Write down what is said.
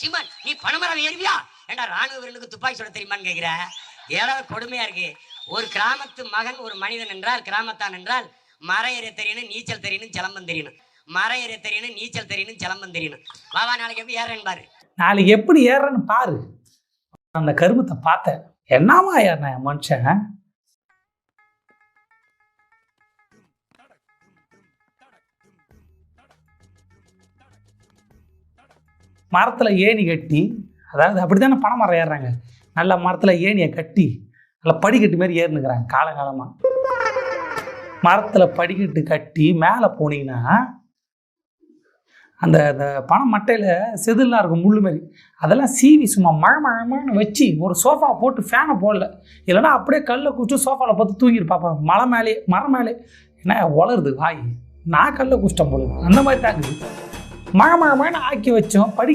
சீமான் நீ பணமரம் ஏறுவியா ஏண்டா ராணுவ வீரனுக்கு துப்பாக்கி சுட தெரியுமான்னு கேக்குற? ஏதாவது கொடுமையா இருக்கு. ஒரு கிராமத்து மகன் ஒரு மனிதன் என்றால் கிராமத்தான் என்றால் மர ஏற தெரியணும் நீச்சல் தெரியணும் சிலம்பம் தெரியணும் மர ஏற தெரியணும் நீச்சல் தெரியணும் சிலம்பம் தெரியணும் வாவா நாளைக்கு எப்படி ஏறேன்னு பாரு. நாளைக்கு எப்படி ஏறுறேன்னு பாரு. அந்த கருமத்தை பார்த்தேன். என்னமா ஏறின மனுஷன்? மரத்தில் ஏணி கட்டி அதாவது அப்படி தானே பனை மரம் ஏறுறாங்க. நல்ல மரத்தில் ஏணியை கட்டி நல்லா படிக்கட்டு மாதிரி ஏறுனுக்குறாங்க காலகாலமாக மரத்தில் படிக்கட்டு கட்டி மேலே போனீங்கன்னா அந்த அந்த பனை மட்டையில் செதில்லாம் இருக்கும் முள்ளு மாதிரி. அதெல்லாம் சீவி சும்மா மழை மழமன்னு வச்சு ஒரு சோஃபா போட்டு ஃபேனை போடல. இல்லைன்னா அப்படியே கல்லை குடிச்சு சோஃபாவில் பார்த்து தூங்கிட்டு மலை மேலே மரம் மேலே. என்ன வளருது வாய். நான் கல்லை குஷ்டம் போல அந்த மாதிரி தாங்குது மழை மழை மழைன்னு ஆக்கி வச்சோம். படிக்க